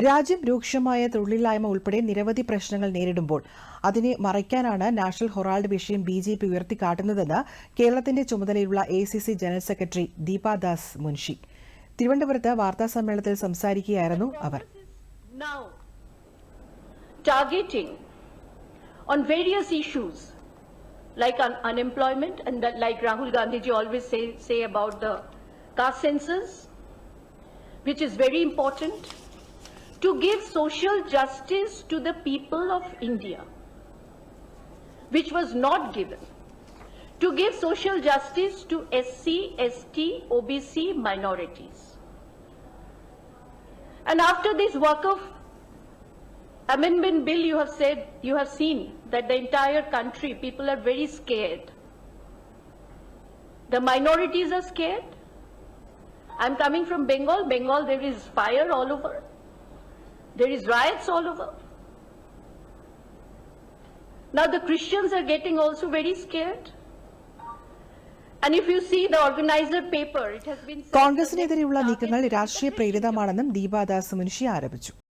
രാജ്യം രൂക്ഷമായ തൊഴിലില്ലായ്മ ഉൾപ്പെടെ നിരവധി പ്രശ്നങ്ങൾ നേരിടുമ്പോൾ അതിനെ മറയ്ക്കാനാണ് നാഷണൽ ഹൊറാൾഡ് വിഷയം ബി ജെ പി ഉയർത്തിക്കാട്ടുന്നതെന്ന് കേരളത്തിന്റെ ചുമതലയുള്ള A C C general secretary Deepa Das Munshi. തിരുവനന്തപുരത്ത് വാർത്താസമ്മേളനത്തിൽ സംസാരിക്കുകയായിരുന്നു അവർ. Like un- unemployment and that like Rahul Gandhi always say, say about the caste census, which is very important, to give social justice to the people of India, which was not given. To give social justice to SC, ST, OBC minorities. And after this work of amendment bill, you have said, you have seen that the entire country, people are very scared. The minorities are scared. I'm coming from Bengal. Bengal, there is fire all over. There is riots all over. Now the Christians are getting also very scared. And if you see the organizer paper, it has been കോൺഗ്രസിനെതിരെയുള്ള നീക്കങ്ങൾ രാഷ്ട്രീയ പ്രേരിതമാണെന്നും ദീപാദാസ് മുൻഷി ആരോപിച്ചു